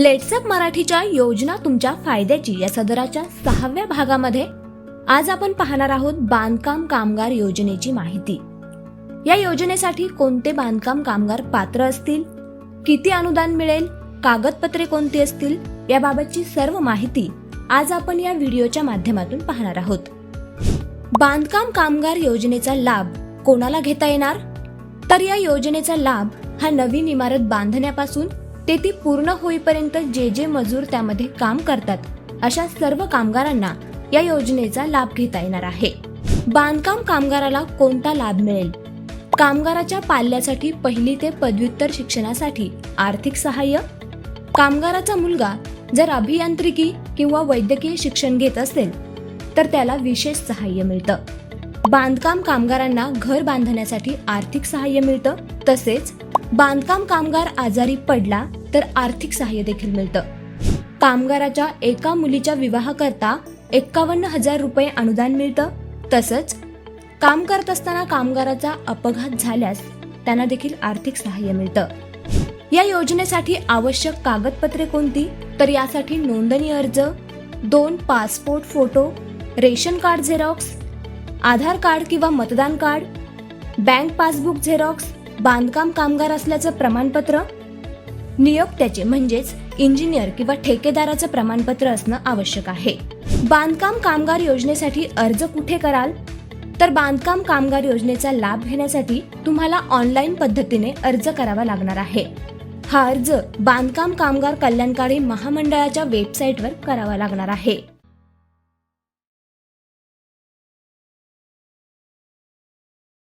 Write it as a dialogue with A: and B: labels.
A: लेट्सअप मराठीच्या योजना तुमच्या फायद्याची या सदराच्या सहाव्या भागामध्ये आज आपण पाहणार आहोत बांधकाम कामगार योजनेची माहिती. या योजनेसाठी कोणते बांधकाम कामगार पात्र असतील? किती अनुदान मिळेल? कागदपत्रे कोणती असतील? याबाबतची सर्व माहिती आज आपण या व्हिडिओच्या माध्यमातून पाहणार आहोत. बांधकाम कामगार योजनेचा लाभ कोणाला घेता येणार? तर या योजनेचा लाभ हा नवीन इमारत बांधण्यापासून ते ती पूर्ण होईपर्यंत जे जे मजूर त्यामध्ये काम करतात अशा सर्व कामगारांना या योजनेचा लाभ घेता येणार आहे. बांधकाम कामगाराला कोणता लाभ मिळेल? कामगाराच्या पाल्यासाठी पहिली ते पदव्युत्तर शिक्षणासाठी आर्थिक सहाय्य? कामगाराचा मुलगा जर अभियांत्रिकी किंवा वैद्यकीय शिक्षण घेत असेल तर त्याला विशेष सहाय्य मिळतं. बांधकाम कामगारांना घर बांधण्यासाठी आर्थिक सहाय्य मिळतं. तसेच बांधकाम कामगार आजारी पडला तर आर्थिक सहाय्य देखील मिळतं. कामगाराच्या एका मुलीच्या विवाहाकरता एक्कावन्न हजार रुपये अनुदान मिळतं. तसंच काम करत असताना कामगाराचा अपघात झाल्यास त्यांना देखील आर्थिक सहाय्य मिळतं. या योजनेसाठी आवश्यक कागदपत्रे कोणती? तर यासाठी नोंदणी अर्ज दोन passport photo ration card xerox Aadhaar card किंवा मतदान कार्ड बँक पासबुक झेरॉक्स बांधकाम कामगार असल्याचं प्रमाणपत्र नियोक्त्याचे म्हणजेच इंजिनियर किंवा ठेकेदाराचं प्रमाणपत्र असणं आवश्यक आहे. बांधकाम कामगार योजनेसाठी अर्ज कुठे कराल? तर बांधकाम कामगार योजनेचा लाभ घेण्यासाठी तुम्हाला ऑनलाईन पद्धतीने अर्ज करावा लागणार आहे. हा अर्ज बांधकाम कामगार कल्याणकारी महामंडळाच्या वेबसाईटवर करावा लागणार आहे.